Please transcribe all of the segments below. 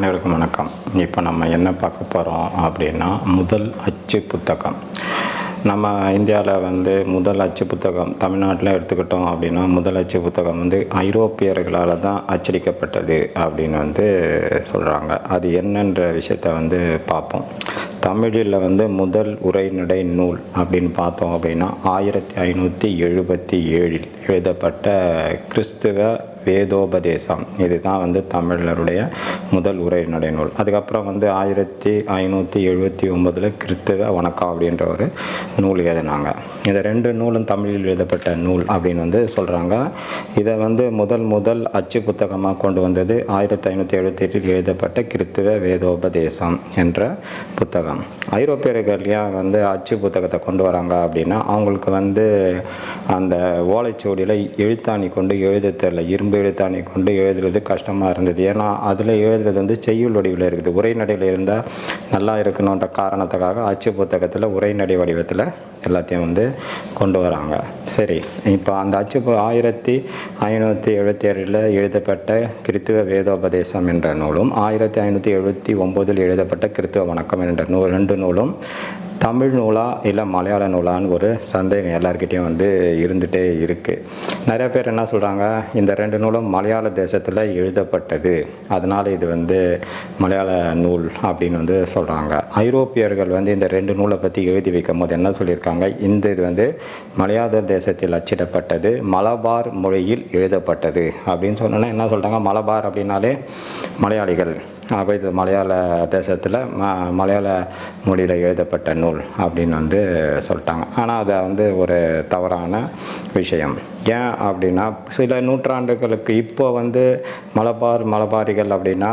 அனைவருக்கும் வணக்கம். இப்போ நம்ம என்ன பார்க்க போகிறோம் அப்படின்னா முதல் அச்சு புத்தகம். நம்ம இந்தியாவில் வந்து முதல் அச்சு புத்தகம் தமிழ்நாட்டில் எடுத்துக்கிட்டோம் அப்படின்னா முதல் அச்சு புத்தகம் வந்து ஐரோப்பியர்களால் தான் அச்சடிக்கப்பட்டது அப்படின்னு வந்து சொல்கிறாங்க அது என்னன்ற விஷயத்த வந்து பார்ப்போம். தமிழில் வந்து முதல் உரைநடை நூல் அப்படின்னு பார்த்தோம் அப்படின்னா ஆயிரத்தி ஐநூற்றி எழுபத்தி ஏழில் எழுதப்பட்ட கிறிஸ்துவ வேதோபதேசம். இதுதான் வந்து தமிழருடைய முதல் உரையினுடைய நூல். அதுக்கப்புறம் வந்து ஆயிரத்தி ஐநூற்றி எழுபத்தி ஒம்பதில் கிறித்தவ வணக்கம் அப்படின்ற ஒரு நூல் எழுதினாங்க. இந்த ரெண்டு நூலும் தமிழில் எழுதப்பட்ட நூல் அப்படின்னு வந்து சொல்கிறாங்க இதை வந்து முதல் முதல் அச்சு புத்தகமாக கொண்டு வந்தது ஆயிரத்தி ஐநூற்றி எழுபத்தி எட்டில் எழுதப்பட்ட கிறித்துவ வேதோபதேசம் என்ற புத்தகம். ஐரோப்பியர்கள் ஏன் வந்து அச்சு புத்தகத்தை கொண்டு வராங்க அப்படின்னா அவங்களுக்கு வந்து அந்த ஓலைச்சுவடியில் எழுத்தாணி கொண்டு எழுத தெரியல இரும்பு எழுத்தாணி கொண்டு எழுதுறது கஷ்டமாக இருந்தது. ஏன்னா அதில் எழுதுறது வந்து செய்யுள் வடிவில் இருக்குது. உரைநடையில் இருந்தால் நல்லா இருக்கணுன்ற காரணத்துக்காக அச்சு புத்தகத்தில் உரைநடை வடிவத்தில் எல்லாத்தையும் வந்து கொண்டு வராங்க. சரி இப்போ அந்த அச்சு ஆயிரத்தி ஐநூற்றி எழுபத்தி ஏழில் எழுதப்பட்ட கிறித்துவ வேதோபதேசம் என்ற நூலும் ஆயிரத்தி ஐநூற்றி எழுபத்தி ஒம்போதில் எழுதப்பட்ட கிறித்துவ வணக்கம் என்ற நூல் ரெண்டு நூலும் தமிழ் நூலா இல்லை மலையாள நூலான்னு ஒரு சந்தேகம் எல்லார்கிட்டேயும் வந்து இருந்துகிட்டே இருக்குது நிறைய பேர் என்ன சொல்கிறாங்க இந்த ரெண்டு நூலும் மலையாள தேசத்தில் எழுதப்பட்டது. அதனால் இது வந்து மலையாள நூல் அப்படின்னு வந்து சொல்கிறாங்க ஐரோப்பியர்கள் வந்து இந்த ரெண்டு நூலை பற்றி எழுதி வைக்கும் போது என்ன சொல்லியிருக்காங்க இந்த இது வந்து மலையாள தேசத்தில் அச்சிடப்பட்டது மலபார் மொழியில் எழுதப்பட்டது அப்படின்னு சொன்னோன்னா என்ன சொல்கிறாங்க மலபார் அப்படின்னாலே மலையாளிகள். அப்போ இது மலையாள தேசத்தில் ம மலையாள மொழியில் எழுதப்பட்ட நூல் அப்படின்னு வந்து சொல்லிட்டாங்க. ஆனால் அதை வந்து ஒரு தவறான விஷயம். ஏன் அப்படின்னா சில நூற்றாண்டுகளுக்கு இப்போ வந்து மலபார் மலபாரிகள் அப்படின்னா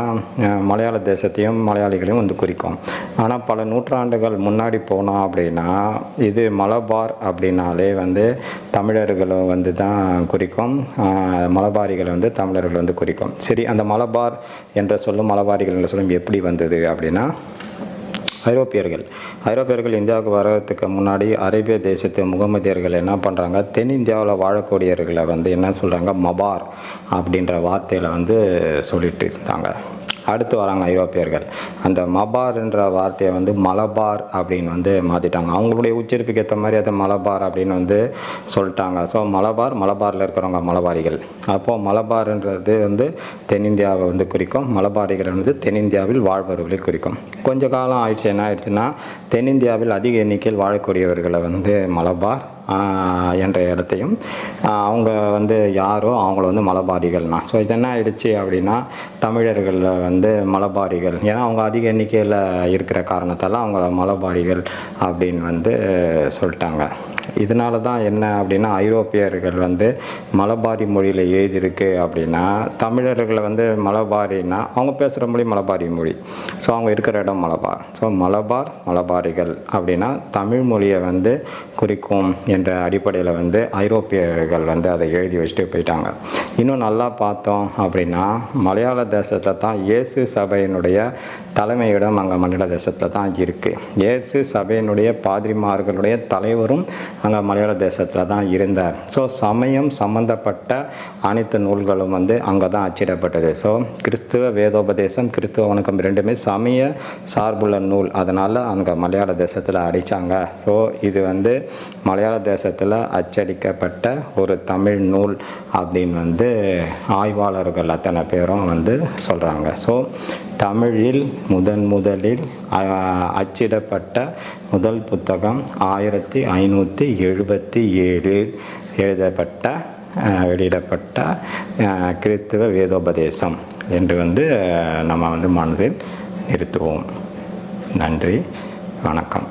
மலையாள தேசத்தையும் மலையாளிகளையும் வந்து குறிக்கும். ஆனால் பல நூற்றாண்டுகள் முன்னாடி போனோம் அப்படின்னா இது மலபார் அப்படின்னாலே வந்து தமிழர்களும் வந்து தான் குறிக்கும். மலபாரிகளை மலபாரிகள் வந்து தமிழர்கள் வந்து குறிக்கும். சரி அந்த மலபார் என்ற சொல்லும் மலபாரிகள் என்ற சொல்லும் எப்படி வந்தது அப்படின்னா ஐரோப்பியர்கள். ஐரோப்பியர்கள் இந்தியாவுக்கு வர்றதுக்கு முன்னாடி அரேபிய தேசத்து முகமதியர்கள் என்ன பண்ணுறாங்க தென்னிந்தியாவில் வாழக்கூடியவர்களை வந்து என்ன சொல்கிறாங்க மபார் அப்படின்ற வார்த்தையில் வந்து சொல்லிட்டு இருந்தாங்க. அடுத்து வராங்க ஐரோப்பியர்கள். அந்த மபார்ன்ற வார்த்தையை வந்து மலபார் அப்படின்னு வந்து மாற்றிட்டாங்க அவங்களுடைய உச்சரிப்புக்கு ஏற்ற மாதிரி அதை மலபார் அப்படின்னு வந்து சொல்லிட்டாங்க. ஸோ மலபார் மலபாரில் இருக்கிறவங்க மலபாரிகள். அப்போது மலபார்ன்றது வந்து தென்னிந்தியாவை வந்து குறிக்கும். மலபாரிகள் வந்து தென்னிந்தியாவில் வாழ்பவர்களை குறிக்கும். கொஞ்ச காலம் ஆயிடுச்சு. என்ன ஆயிடுச்சுன்னா தென்னிந்தியாவில் அதிக எண்ணிக்கையில் வாழக்கூடியவர்களை வந்து மலபார் என்ற இடத்தையும் அவங்க வந்து யாரோ அவங்கள வந்து மலபாரிகள்னா. ஸோ இது என்ன ஆயிடுச்சு அப்படின்னா தமிழர்களில் வந்து மலபாரிகள். ஏன்னா அவங்க அதிக எண்ணிக்கையில் இருக்கிற காரணத்தால் அவங்க மலபாரிகள் அப்படின்னு வந்து சொல்லிட்டாங்க. இதனால தான் என்ன அப்படின்னா ஐரோப்பியர்கள் வந்து மலபாரி மொழியில் எழுதியிருக்கு அப்படின்னா தமிழர்களை வந்து மலபாரின்னா அவங்க பேசுகிற மொழி மலபாரி மொழி. ஸோ அவங்க இருக்கிற இடம் மலபார். ஸோ மலபார் மலபாரிகள் அப்படின்னா தமிழ் மொழியை வந்து குறிக்கும் என்ற அடிப்படையில் வந்து ஐரோப்பியர்கள் வந்து அதை எழுதி வச்சுட்டு போயிட்டாங்க. இன்னும் நல்லா பார்த்தோம் அப்படின்னா மலையாள தேசத்தில் தான் இயேசு சபையினுடைய தலைமையிடம் அங்கே மலையாள தேசத்தில் தான் இருக்குது இயேசு சபையினுடைய பாதிரிமார்களுடைய தலைவரும் அங்கே மலையாள தேசத்தில் தான் இருந்தார். ஸோ சமயம் சம்பந்தப்பட்ட அனைத்து நூல்களும் வந்து அங்கே தான் அச்சிடப்பட்டது. ஸோ கிறிஸ்துவ வேதோபதேசம் கிறிஸ்துவ வணக்கம் ரெண்டுமே சமய சார்புள்ள நூல். அதனால் அங்கே மலையாள தேசத்தில் அடித்தாங்க ஸோ இது வந்து மலையாள தேசத்தில் அச்சடிக்கப்பட்ட ஒரு தமிழ் நூல் அப்படின்னு வந்து ஆய்வாளர்கள் அத்தனை பேரும் வந்து சொல்கிறாங்க ஸோ தமிழில் முதன் முதலில் அச்சிடப்பட்ட முதல் புத்தகம் ஆயிரத்தி ஐநூற்றி எழுபத்தி ஏழு. எழுதப்பட்ட வெளியிடப்பட்ட கிறித்துவ வேதோபதேசம் என்று வந்து நம்ம வந்து மனதில் நிறுத்துவோம் நன்றி. வணக்கம்.